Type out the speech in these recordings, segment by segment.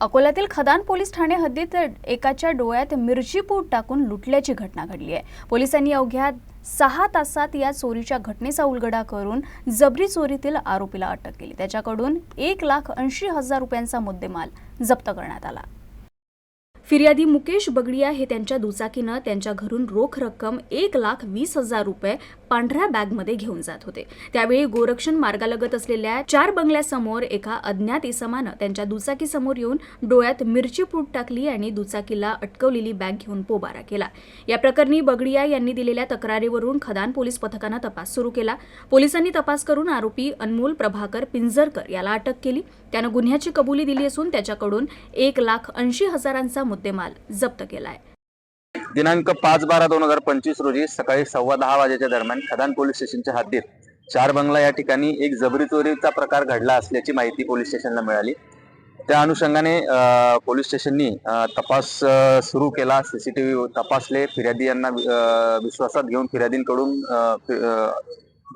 अकोल्यातील खदान पोलीस ठाणे हद्दीत एकाच्या डोळ्यात मिरचीपूट टाकून लुटल्याची घटना घडली आहे. पोलिसांनी अवघ्या सहा तासात या चोरीच्या घटनेचा उलगडा करून जबरी चोरीतील आरोपीला अटक केली. त्याच्याकडून एक लाख ऐंशी हजार रुपयांचा मुद्देमाल जप्त करण्यात आला. फिर्यादी मुकेश बगडिया हे त्यांच्या दुचाकीनं त्यांच्या घरून रोख रक्कम एक लाख वीस हजार रुपये पांढऱ्या बॅगमध्ये घेऊन जात होते. त्यावेळी गोरक्षण मार्गालगत असलेल्या चार बंगल्यासमोर एका अज्ञात इसमानं त्यांच्या दुचाकीसमोर येऊन डोळ्यात मिरची फूट टाकली आणि दुचाकीला अटकवलेली बॅग घेऊन पोबारा केला. या प्रकरणी बगडिया यांनी दिलेल्या तक्रारीवरून खदान पोलीस पथकानं तपास सुरू केला. पोलिसांनी तपास करून आरोपी अनमोल प्रभाकर पिंजरकर याला अटक केली. त्यानं गुन्ह्याची कबुली दिली असून त्याच्याकडून एक लाख ऐंशी हजारांचा मुद्देमाल जप्त केलाय. दिनांक पाच बारा दोन हजार पंचवीस रोजी सकाळी सव्वा दहा वाजेच्या दरम्यान खदान पोलीस स्टेशनच्या हद्दीत चार बंगला या ठिकाणी एक जबरी चोरीचा प्रकार घडला असल्याची माहिती पोलीस स्टेशनला मिळाली. त्या अनुषंगाने पोलीस स्टेशननी तपास सुरू केला. सीसीटीव्ही तपासले. फिर्यादी यांना विश्वासात घेऊन फिर्यादींकडून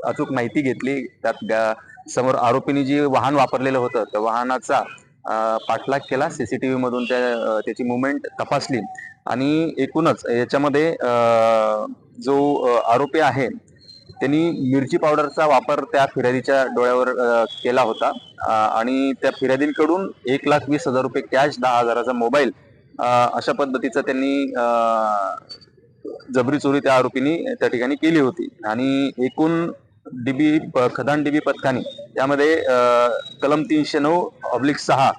अचूक माहिती घेतली. त्यात समोर आरोपींनी जी वाहन वापरलेलं होतं त्या वाहनाचा पाठलाग केला सीसीटीव्ही मधून त्या त्याची मुवमेंट तपासली. आणि एकूणच याच्यामध्ये जो आरोपी आहे त्यांनी मिरची पावडरचा वापर त्या फिर्यादीच्या डोळ्यावर केला होता. आणि त्या फिर्यादींकडून एक लाख वीस हजार रुपये कॅश दहा हजाराचा मोबाईल अशा पद्धतीचं त्यांनी जबरी चोरी त्या आरोपींनी त्या ठिकाणी केली होती. आणि एकूण डीबी खदान डीबी पथकाने त्यामध्ये कलम तीनशे नऊ ऑब्लिक सहा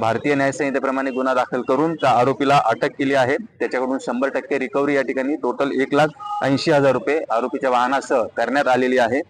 भारतीय न्यायसंहितेप्रमाणे गुन्हा दाखल करून त्या आरोपीला अटक केली आहे. त्याच्याकडून शंभर टक्के रिकव्हरी या ठिकाणी टोटल एक लाख ऐंशी हजार रुपये आरोपीच्या वाहनासह करण्यात आलेली आहे.